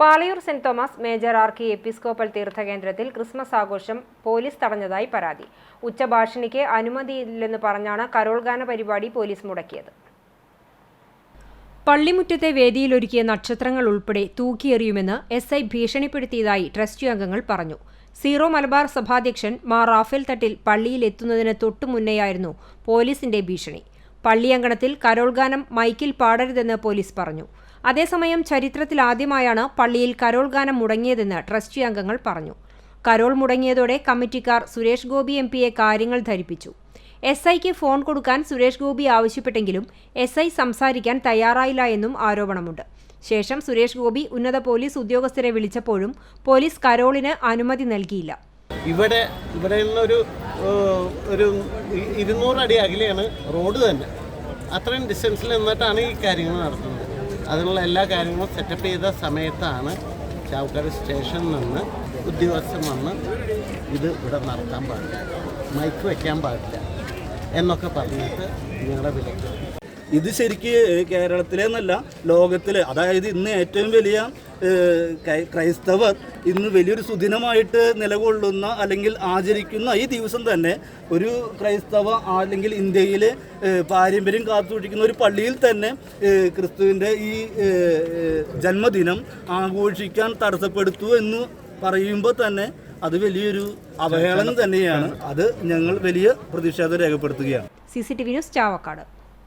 Palayur Saint Thomas major archiepiscopal തീർത്ഥകേന്ദ്രത്തിൽ Christmas ആഘോഷം police തടഞ്ഞതായി പരാതി. ഉച്ചഭാഷിണിക്ക് അനുമതിയില്ലെന്ന് പറഞ്ഞാണ് കരോൾഗാന പരിപാടി പോലീസ് മുടക്കിയത്. പള്ളിമുറ്റത്തെ വേദിയിലൊരുക്കിയ നക്ഷത്രങ്ങൾ ഉൾപ്പെടെ തൂക്കിയെറിയുമെന്ന് എസ് ഐ ഭീഷണിപ്പെടുത്തിയതായി ട്രസ്റ്റ് അംഗങ്ങൾ പറഞ്ഞു. സീറോ മലബാർ സഭാധ്യക്ഷൻ മാർ റാഫേൽ തട്ടിൽ പള്ളിയിൽ എത്തുന്നതിന് തൊട്ടുമുന്നേയായിരുന്നു പോലീസിന്റെ ഭീഷണി. പള്ളിയങ്കണത്തിൽ കരോൾഗാനം മൈക്കിൽ പാടരുതെന്ന് പോലീസ് പറഞ്ഞു. അതേസമയം ചരിത്രത്തിലാദ്യമായാണ് പള്ളിയിൽ കരോൾ ഗാനം മുടങ്ങിയതെന്ന് ട്രസ്റ്റി അംഗങ്ങൾ പറഞ്ഞു. കരോൾ മുടങ്ങിയതോടെ കമ്മിറ്റിക്കാർ സുരേഷ് ഗോപി എം പിയെ കാര്യങ്ങൾ ധരിപ്പിച്ചു. എസ് ഐക്ക് ഫോൺ കൊടുക്കാൻ സുരേഷ് ഗോപി ആവശ്യപ്പെട്ടെങ്കിലും എസ് ഐ സംസാരിക്കാൻ തയ്യാറായില്ല എന്നും ആരോപണമുണ്ട്. ശേഷം സുരേഷ് ഗോപി ഉന്നത പോലീസ് ഉദ്യോഗസ്ഥരെ വിളിച്ചപ്പോഴും പോലീസ് കരോളിന് അനുമതി നൽകിയില്ല. ഇവിടെ ഇവിടെ നിന്നൊരു ഒരു ഇരുന്നൂറ് അടി അകലെയാണ് റോഡ് തന്നെ. അത്രയും ഡിസ്റ്റൻസിൽ നിന്നിട്ടാണ് ഈ കാര്യങ്ങൾ നടത്തുന്നത്. അതിനുള്ള എല്ലാ കാര്യങ്ങളും സെറ്റപ്പ് ചെയ്ത സമയത്താണ് ചാവക്കാട് സ്റ്റേഷനിൽ നിന്ന് ഉദ്യോഗസ്ഥൻ വന്ന് ഇത് ഇവിടെ നടത്താൻ പാടില്ല. മൈക്ക് വയ്ക്കാൻ പാടില്ല എന്നൊക്കെ പറഞ്ഞിട്ട് ഞങ്ങളുടെ വിലക്ക് ഇത് ശരിക്ക് കേരളത്തിലെന്നല്ല ലോകത്തിലെ. അതായത് ഇന്ന് ഏറ്റവും വലിയ ക്രൈസ്തവർ ഇന്ന് വലിയൊരു സുദിനമായിട്ട് നിലകൊള്ളുന്ന അല്ലെങ്കിൽ ആചരിക്കുന്ന ഈ ദിവസം തന്നെ ഒരു ക്രൈസ്തവ അല്ലെങ്കിൽ ഇന്ത്യയിൽ പാരമ്പര്യം കാത്തുസൂക്ഷിക്കുന്ന ഒരു പള്ളിയിൽ തന്നെ ക്രിസ്തുവിന്റെ ഈ ജന്മദിനം ആഘോഷിക്കാൻ തടസ്സപ്പെടുത്തു എന്ന് പറയുമ്പോൾ തന്നെ അത് വലിയൊരു അവഹേളനം തന്നെയാണ്. അത് ഞങ്ങൾ വലിയ പ്രതിഷേധം രേഖപ്പെടുത്തുകയാണ്. C C T V news Chavakkad.